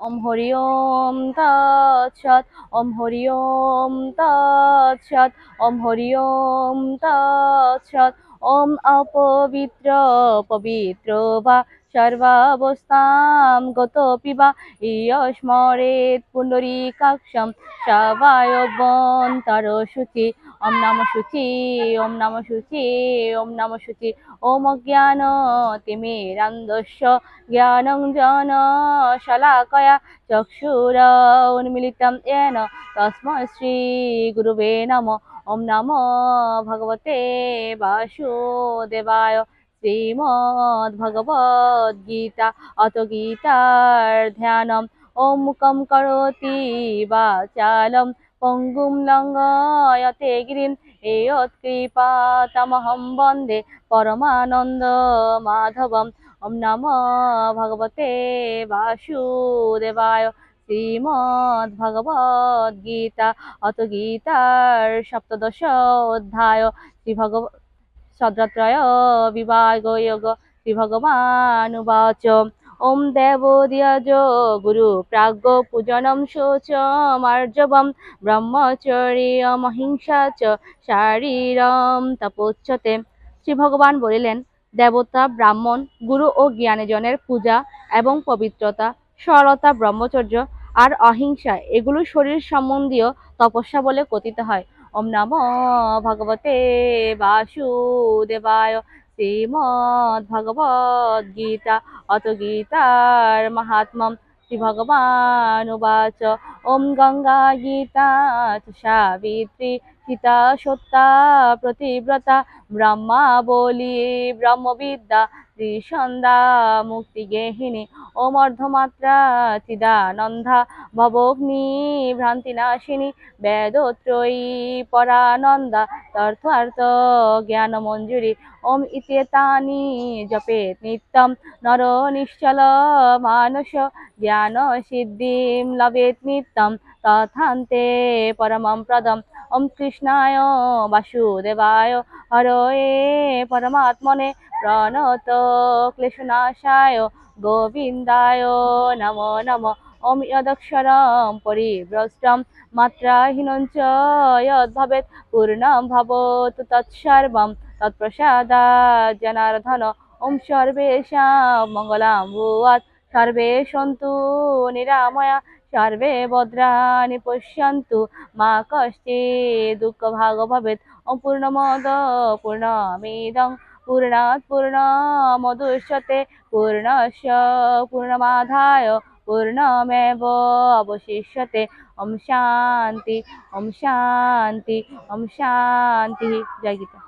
ওম হরি ওম তৎসৎ, ওম হরি ওম তৎসৎ, ওম হরি ওম তৎসৎ, ওম অপবিত্র পবিত্র বা সর্বাবস্থাম গতপি বা ইয়স্মরেত পুণ্ডরীকাক্ষম সবায়বন্তর শুচি ওম নম শুচি, ওম নম শুচি, ওম নম শুচি। ওম জ্ঞান তিমিরান্ধস্য জ্ঞান জন শলাকয়া চক্ষুর উন্মিলিত এন তস্মৈ শ্রী গুরুবে নম। ওম নম ভগবতে বাসুদেবায়। শ্রীমদ্ভগবদ্গীতা, অত গীতার ধ্যানম। ॐ মুखं বা চালম পঙ্গুম লঙ্ঘয়তে গিরিম এয়ৎকৃপাতমহং বন্দে পরমানন্দ মাধবম ওম নমো ভগবতে বাসুদেবায় শ্রীমদ্ ভগবদ গীতা অত গীতার সপ্তদশ অধ্যায় শ্রী ভগব সদ্রত্রয় বিভাগ যোগ শ্রী ভগবানুবাচ ওম দেবদিয়াজ গুরু প্রাজ্ঞ পূজনম শোচমার্জবম ব্রহ্মচর্যমহিংসা চ শারীরম তপোচ্যতে শ্রী ভগবান বলিলেন, দেবতা, ব্রাহ্মণ, গুরু ও জ্ঞানীজনের পূজা এবং পবিত্রতা, সরলতা, ব্রহ্মচর্য আর অহিংসা, এগুলো শরীর সম্বন্ধীয় তপস্যা বলে কথিত হয়। ওম নম ভগবতে বাসুদেবায় শ্রীমদ্ ভগবদ গীতা, অত গীতার মাহাত্ম্যম। শ্রী ভগবান উবাচ ওম গঙ্গা গীতা সাবিত্রী সীতা সত্যা প্রতিব্রতা, ব্রহ্মা বলি, ব্রহ্মবিদ্যা, ত্রিসন্ধ্যা মুক্তিগেহিনী ওম অর্ধমাত্রা চিদানন্দা ভবগ্নি ভ্রান্তিনাশিনী বেদত্রয়ী পরানন্দা তর্থার্থ জ্ঞান মঞ্জুরি ওম ইত্যেতানি জপেত নিত্যম নর নিশ্চল মানস জ্ঞান সিদ্ধিম লভেত নিত্যম তথান্তে পরমম প্রদম ওম কৃষ্ণায় বাসুদেবায় হরয়ে পরমাত্মনে প্রণত ক্লেশনাশায় গোবিন্দায় নমো নমঃ। ওম যদক্ষরম পরিভ্রষ্টম মাত্রাহীনং চ যদ্ভবেৎ পূর্ণম ভবতু তৎসর্বং তৎপ্রসাদাৎ জনার্দন। ওম সর্বেষাং মঙ্গলাং ভুয়াৎ সর্বে সন্তু নিরাময়া, সর্বে ভদ্রাণি পশ্যন্তু। মা কশ্চিৎ দুঃখভাগ ভবেৎ ওম পূর্ণমদ পূর্ণমিদং, পূর্ণাৎ পূর্ণমদুষ্যতে পূর্ণস্য পূর্ণমাদায় পূর্ণমেব অবশিষ্যতে। ওম শান্তি ওম শান্তি ওম শান্তি। জয় গীতা।